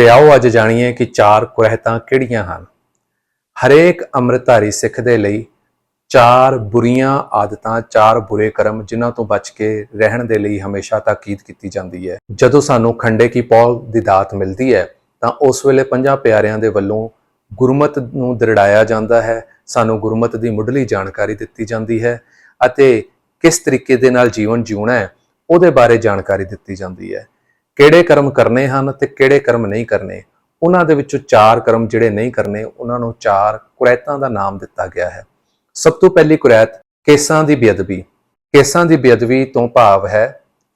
ਤੇ ਆਓ ਅੱਜ ਜਾਣੀਏ ਕਿ ਚਾਰ ਕੁਰਹਿਤਾਂ ਕਿਹੜੀਆਂ ਹਨ। ਹਰੇਕ ਅੰਮ੍ਰਿਤਧਾਰੀ ਸਿੱਖ ਦੇ ਲਈ ਚਾਰ ਬੁਰੀਆਂ ਆਦਤਾਂ, ਚਾਰ ਬੁਰੇ ਕਰਮ ਜਿਨ੍ਹਾਂ ਤੋਂ ਬਚ ਕੇ ਰਹਿਣ ਦੇ ਲਈ ਹਮੇਸ਼ਾ ਤਾਕੀਦ ਕੀਤੀ ਜਾਂਦੀ ਹੈ। ਜਦੋਂ ਸਾਨੂੰ ਖੰਡੇ ਕੀ ਪੌਲ ਦੀ ਦਾਤ ਮਿਲਦੀ ਹੈ, ਤਾਂ ਉਸ ਵੇਲੇ ਪੰਜਾਂ ਪਿਆਰਿਆਂ ਦੇ ਵੱਲੋਂ ਗੁਰਮਤ ਨੂੰ ਦ੍ਰਿੜਾਇਆ ਜਾਂਦਾ ਹੈ, ਸਾਨੂੰ ਗੁਰਮਤ ਦੀ ਮੁੱਢਲੀ ਜਾਣਕਾਰੀ ਦਿੱਤੀ ਜਾਂਦੀ ਹੈ ਅਤੇ ਕਿਸ ਤਰੀਕੇ ਦੇ ਨਾਲ ਜੀਵਨ ਜਿਉਣਾ ਹੈ, ਉਹਦੇ ਬਾਰੇ ਜਾਣਕਾਰੀ ਦਿੱਤੀ ਜਾਂਦੀ ਹੈ। ਕਿਹੜੇ ਕਰਮ ਕਰਨੇ ਹਨ ਤੇ ਕਿਹੜੇ ਕਰਮ ਨਹੀਂ ਕਰਨੇ। ਉਹਨਾਂ ਦੇ ਵਿੱਚੋਂ ਚਾਰ ਕਰਮ ਜਿਹੜੇ ਨਹੀਂ ਕਰਨੇ, ਉਹਨਾਂ ਨੂੰ ਚਾਰ ਕੁਰੈਤਾਂ ਦਾ ਨਾਮ ਦਿੱਤਾ ਗਿਆ ਹੈ। ਸਭ ਤੋਂ ਪਹਿਲੀ ਕੁਰੈਤ ਕੇਸਾਂ ਦੀ ਬੇਅਦਬੀ। ਕੇਸਾਂ ਦੀ ਬੇਅਦਬੀ ਤੋਂ ਭਾਵ ਹੈ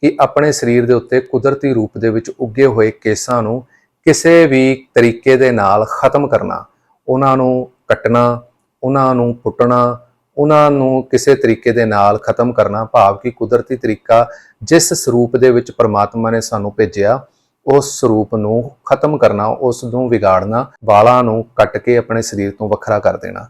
ਕਿ ਆਪਣੇ ਸਰੀਰ ਦੇ ਉੱਤੇ ਕੁਦਰਤੀ ਰੂਪ ਦੇ ਵਿੱਚ ਉੱਗੇ ਹੋਏ ਕੇਸਾਂ ਨੂੰ ਕਿਸੇ ਵੀ ਤਰੀਕੇ ਦੇ ਨਾਲ ਖਤਮ ਕਰਨਾ, ਉਹਨਾਂ ਨੂੰ ਕੱਟਣਾ, ਉਹਨਾਂ ਨੂੰ ਪੁੱਟਣਾ ਉਹਨਾਂ ਨੂੰ ਕਿਸੇ ਤਰੀਕੇ ਦੇ ਨਾਲ ਖਤਮ ਕਰਨਾ ਭਾਵ ਕਿ ਕੁਦਰਤੀ ਤਰੀਕਾ ਜਿਸ ਸਰੂਪ ਦੇ ਵਿੱਚ ਪ੍ਰਮਾਤਮਾ ਨੇ ਸਾਨੂੰ ਭੇਜਿਆ, ਉਸ ਸਰੂਪ ਨੂੰ ਖਤਮ ਕਰਨਾ, ਉਸ ਨੂੰ ਵਿਗਾੜਨਾ, ਵਾਲਾਂ ਨੂੰ ਕੱਟ ਕੇ ਆਪਣੇ ਸਰੀਰ ਤੋਂ ਵੱਖਰਾ ਕਰ ਦੇਣਾ।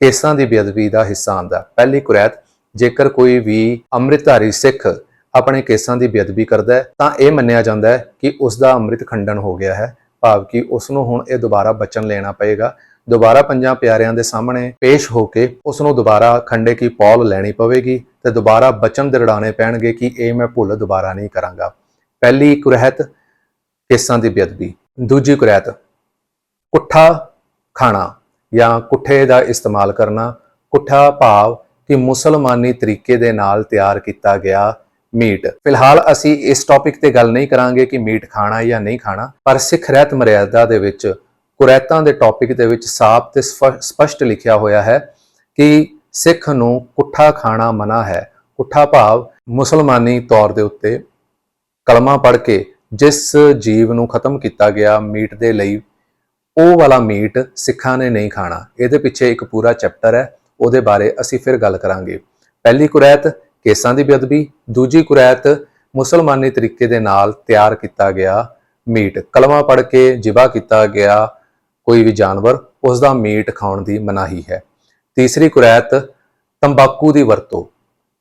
ਕੇਸਾਂ ਦੀ ਬੇਅਦਬੀ ਦਾ ਹਿੱਸਾ ਆਂਦਾ ਪਹਿਲੀ ਕੁਰੈਤ, ਜੇਕਰ ਕੋਈ ਵੀ ਅੰਮ੍ਰਿਤਧਾਰੀ ਸਿੱਖ ਆਪਣੇ ਕੇਸਾਂ ਦੀ ਬੇਅਦਬੀ ਕਰਦਾ ਹੈ, ਤਾਂ ਇਹ ਮੰਨਿਆ ਜਾਂਦਾ ਹੈ ਕਿ ਉਸ ਦਾ ਅੰਮ੍ਰਿਤ ਖੰਡਨ ਹੋ ਗਿਆ ਹੈ, ਭਾਵ ਕਿ ਉਸ ਨੂੰ ਹੁਣ ਇਹ ਦੁਬਾਰਾ ਬਚਨ ਲੈਣਾ ਪਏਗਾ। ਦੁਬਾਰਾ ਪੰਜਾਂ ਪਿਆਰਿਆਂ ਦੇ ਸਾਹਮਣੇ ਪੇਸ਼ ਹੋ ਕੇ ਉਸ ਨੂੰ ਦੁਬਾਰਾ ਖੰਡੇ ਕੀ ਪੌਲ ਲੈਣੀ ਪਵੇਗੀ ਤੇ ਦੁਬਾਰਾ ਬਚਨ ਦਿਰੜਾਣੇ ਪੈਣਗੇ ਕਿ ਇਹ ਮੈਂ ਭੁੱਲ ਦੁਬਾਰਾ ਨਹੀਂ ਕਰਾਂਗਾ। ਪਹਿਲੀ ਕੁਰਹਿਤ, ਕੇਸਾਂ ਦੀ ਬੇਅਦਬੀ। ਦੂਜੀ ਕੁਰਹਿਤ, ਕੁੱਠਾ ਖਾਣਾ ਜਾਂ ਕੁੱਠੇ ਦਾ ਇਸਤੇਮਾਲ ਕਰਨਾ। ਕੁੱਠਾ ਭਾਵ ਕਿ ਮੁਸਲਮਾਨੀ ਤਰੀਕੇ ਦੇ ਨਾਲ ਤਿਆਰ ਕੀਤਾ ਗਿਆ ਮੀਟ। ਫਿਲਹਾਲ ਅਸੀਂ ਇਸ ਟੌਪਿਕ ਤੇ ਗੱਲ ਨਹੀਂ ਕਰਾਂਗੇ ਕਿ ਮੀਟ ਖਾਣਾ ਜਾਂ ਨਹੀਂ ਖਾਣਾ, ਪਰ ਸਿੱਖ ਰਹਿਤ ਮਰਿਆਦਾ ਦੇ ਵਿੱਚ ਕੁਰੈਤਾਂ ਦੇ ਟੌਪਿਕ ਦੇ ਵਿੱਚ ਸਾਫ਼ ਤੇ ਸਫ- ਸਪਸ਼ਟ ਲਿਖਿਆ ਹੋਇਆ ਹੈ ਕਿ ਸਿੱਖ ਨੂੰ ਕੁੱਠਾ ਖਾਣਾ ਮਨਾ ਹੈ। ਕੁੱਠਾ ਭਾਵ ਮੁਸਲਮਾਨੀ ਤੌਰ ਦੇ ਉੱਤੇ ਕਲਮਾ ਪੜ੍ਹ ਕੇ ਜਿਸ ਜੀਵ ਨੂੰ ਖਤਮ ਕੀਤਾ ਗਿਆ ਮੀਟ ਦੇ ਲਈ, ਉਹ ਵਾਲਾ ਮੀਟ ਸਿੱਖਾਂ ਨੇ ਨਹੀਂ ਖਾਣਾ। ਇਹਦੇ ਪਿੱਛੇ ਇੱਕ ਪੂਰਾ ਚੈਪਟਰ ਹੈ, ਉਹਦੇ ਬਾਰੇ ਅਸੀਂ ਫਿਰ ਗੱਲ ਕਰਾਂਗੇ। ਪਹਿਲੀ ਕੁਰੈਤ ਕੇਸਾਂ ਦੀ ਬੇਅਦਬੀ, ਦੂਜੀ ਕੁਰੈਤ ਮੁਸਲਮਾਨੀ ਤਰੀਕੇ ਦੇ ਨਾਲ ਤਿਆਰ ਕੀਤਾ ਗਿਆ ਮੀਟ। ਕਲਮਾ ਪੜ੍ਹ ਕੇ ਜਿਬਾ ਕੀਤਾ ਗਿਆ ਕੋਈ ਵੀ ਜਾਨਵਰ ਉਸ ਦਾ ਮੀਟ ਖਾਣ ਦੀ ਮਨਾਹੀ ਹੈ। ਤੀਸਰੀ ਕੁਰੈਤ ਤੰਬਾਕੂ ਦੀ ਵਰਤੋਂ।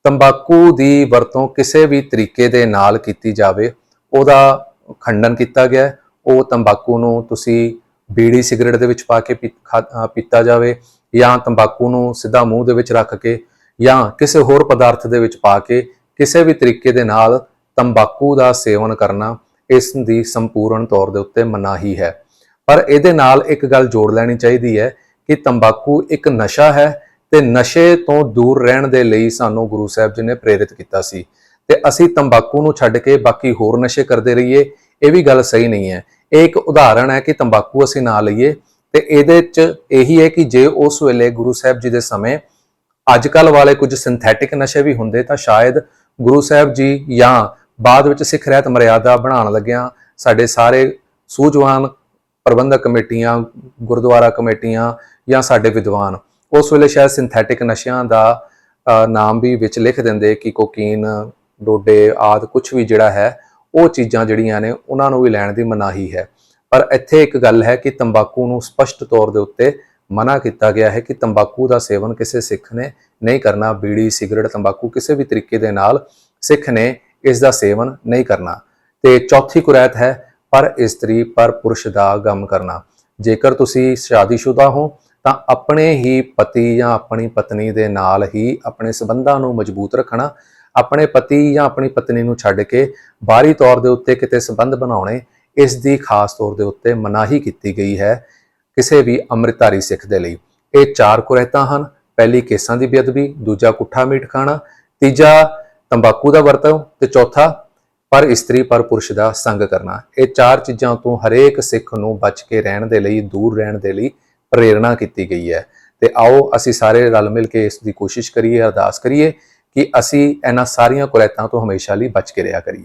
ਤੰਬਾਕੂ ਦੀ ਵਰਤੋਂ ਕਿਸੇ ਵੀ ਤਰੀਕੇ ਦੇ ਨਾਲ ਕੀਤੀ ਜਾਵੇ, ਉਹਦਾ ਖੰਡਨ ਕੀਤਾ ਗਿਆ ਉਹ ਤੰਬਾਕੂ ਨੂੰ ਤੁਸੀਂ ਬੀੜੀ ਸਿਗਰਟ ਦੇ ਵਿੱਚ ਪਾ ਕੇ ਪੀ- ਖਾ- ਪੀਤਾ ਜਾਵੇ ਜਾਂ ਤੰਬਾਕੂ ਨੂੰ ਸਿੱਧਾ ਮੂੰਹ ਦੇ ਵਿੱਚ ਰੱਖ ਕੇ ਜਾਂ ਕਿਸੇ ਹੋਰ ਪਦਾਰਥ ਦੇ ਵਿੱਚ ਪਾ ਕੇ ਕਿਸੇ ਵੀ ਤਰੀਕੇ ਦੇ ਨਾਲ ਤੰਬਾਕੂ ਦਾ ਸੇਵਨ ਕਰਨਾ ਇਸ ਦੀ ਸੰਪੂਰਨ ਤੌਰ ਦੇ ਉੱਤੇ ਮਨਾਹੀ ਹੈ। ਪਰ ਇਹਦੇ ਨਾਲ ਇੱਕ ਗੱਲ ਜੋੜ ਲੈਣੀ ਚਾਹੀਦੀ ਹੈ ਕਿ ਤੰਬਾਕੂ ਇੱਕ ਨਸ਼ਾ ਹੈ ਤੇ ਨਸ਼ੇ ਤੋਂ ਦੂਰ ਰਹਿਣ ਦੇ ਲਈ ਸਾਨੂੰ ਗੁਰੂ ਸਾਹਿਬ ਜੀ ਨੇ ਪ੍ਰੇਰਿਤ ਕੀਤਾ ਸੀ। ਤੇ ਅਸੀਂ ਤੰਬਾਕੂ ਨੂੰ ਛੱਡ ਕੇ ਬਾਕੀ ਹੋਰ ਨਸ਼ੇ ਕਰਦੇ ਰਹੀਏ, ਇਹ ਵੀ ਗੱਲ ਸਹੀ ਨਹੀਂ ਹੈ। ਇਹ ਇੱਕ ਉਦਾਹਰਣ ਹੈ ਕਿ ਤੰਬਾਕੂ ਅਸੀਂ ਨਾ ਲਈਏ ਤੇ ਇਹਦੇ 'ਚ ਇਹੀ ਹੈ ਕਿ ਜੇ ਉਸ ਵੇਲੇ ਗੁਰੂ ਸਾਹਿਬ ਜੀ ਦੇ ਸਮੇਂ ਅੱਜ ਕੱਲ ਵਾਲੇ ਕੁਝ ਸਿੰਥੈਟਿਕ ਨਸ਼ੇ ਵੀ ਹੁੰਦੇ ਤਾਂ ਸ਼ਾਇਦ ਗੁਰੂ ਸਾਹਿਬ ਜੀ ਜਾਂ ਬਾਅਦ ਵਿੱਚ ਸਿੱਖ ਰਹਿਤ ਮਰਿਆਦਾ ਬਣਾਉਣ ਲੱਗਿਆਂ ਸਾਡੇ ਸਾਰੇ ਸੂਝਵਾਨ ਪ੍ਰਬੰਧਕ ਕਮੇਟੀਆਂ, ਗੁਰਦੁਆਰਾ ਕਮੇਟੀਆਂ ਜਾਂ ਸਾਡੇ ਵਿਦਵਾਨ, ਉਸ ਵੇਲੇ ਸ਼ਾਇਦ ਸਿੰਥੈਟਿਕ ਨਸ਼ਿਆਂ ਦਾ ਨਾਮ ਵੀ ਵਿੱਚ ਲਿਖ ਦਿੰਦੇ ਕਿ ਕੋਕੀਨ ਡੋਡੇ ਆਦ ਕੁਝ ਵੀ ਜਿਹੜਾ ਹੈ, ਉਹ ਚੀਜ਼ਾਂ ਜਿਹੜੀਆਂ ਨੇ, ਉਹਨਾਂ ਨੂੰ ਵੀ ਲੈਣ ਦੀ ਮਨਾਹੀ ਹੈ। ਪਰ ਇੱਥੇ ਇੱਕ ਗੱਲ ਹੈ ਕਿ ਤੰਬਾਕੂ ਨੂੰ ਸਪਸ਼ਟ ਤੌਰ ਦੇ ਉੱਤੇ ਮਨਾ ਕੀਤਾ ਗਿਆ ਹੈ ਕਿ ਤੰਬਾਕੂ ਦਾ ਸੇਵਨ ਕਿਸੇ ਸਿੱਖ ਨੇ ਨਹੀਂ ਕਰਨਾ, ਬੀੜੀ, ਸਿਗਰਟ, ਤੰਬਾਕੂ ਕਿਸੇ ਵੀ ਤਰੀਕੇ ਦੇ ਨਾਲ ਸਿੱਖ ਨੇ ਇਸ ਦਾ ਸੇਵਨ ਨਹੀਂ ਕਰਨਾ। ਤੇ ਚੌਥੀ ਕੁਰੈਤ ਹੈ ਪਰ ਇਸਤਰੀ, ਪਰ ਪੁਰਸ਼ ਦਾ ਗਮ ਕਰਨਾ। ਜੇਕਰ ਤੁਸੀਂ ਸ਼ਾਦੀशुदा ਹੋ, ਤਾਂ ਆਪਣੇ ਹੀ ਪਤੀ ਜਾਂ ਆਪਣੀ ਪਤਨੀ ਦੇ ਨਾਲ ਹੀ ਆਪਣੇ ਸਬੰਧਾਂ ਨੂੰ ਮਜ਼ਬੂਤ ਰੱਖਣਾ, ਆਪਣੇ ਪਤੀ ਜਾਂ ਆਪਣੀ ਪਤਨੀ ਨੂੰ ਛੱਡ ਕੇ ਬਾਹਰੀ ਤੌਰ ਦੇ ਉੱਤੇ ਕਿਤੇ ਸਬੰਧ ਬਣਾਉਣੇ, ਇਸ ਦੀ ਖਾਸ ਤੌਰ ਦੇ ਉੱਤੇ ਮਨਾਹੀ ਕੀਤੀ ਗਈ ਹੈ ਕਿਸੇ ਵੀ ਅੰਮ੍ਰਿਤਧਾਰੀ ਸਿੱਖ ਦੇ ਲਈ। ਇਹ ਚਾਰ ਕੁਰਹਿਤਾਂ ਹਨ। ਪਹਿਲੀ ਕੇਸਾਂ ਦੀ ਬੇਅਦਬੀ, ਦੂਜਾ ਕੁੱਠਾ ਮੀਟ ਖਾਣਾ, ਤੀਜਾ ਤੰਬਾਕੂ ਦਾ ਵਰਤੋਂ ਤੇ ਚੌਥਾ ਪਰ ਇਸਤਰੀ ਪਰ ਪੁਰਸ਼ ਦਾ ਸੰਗ ਕਰਨਾ। ਇਹ ਚਾਰ ਚੀਜ਼ਾਂ ਤੋਂ ਹਰੇਕ ਸਿੱਖ ਨੂੰ ਬਚ ਕੇ ਰਹਿਣ ਦੇ ਲਈ, ਦੂਰ ਰਹਿਣ ਦੇ ਲਈ ਪ੍ਰੇਰਣਾ ਕੀਤੀ ਗਈ ਹੈ। ਤੇ ਆਓ ਅਸੀਂ ਸਾਰੇ ਰਲ ਮਿਲ ਕੇ ਇਸ ਦੀ ਕੋਸ਼ਿਸ਼ ਕਰੀਏ, ਅਰਦਾਸ ਕਰੀਏ ਕਿ ਅਸੀਂ ਇਹਨਾਂ ਸਾਰੀਆਂ ਕੁਰੈਤਾਂ ਤੋਂ ਹਮੇਸ਼ਾ ਲਈ ਬਚ ਕੇ ਰਿਹਾ ਕਰੀਏ।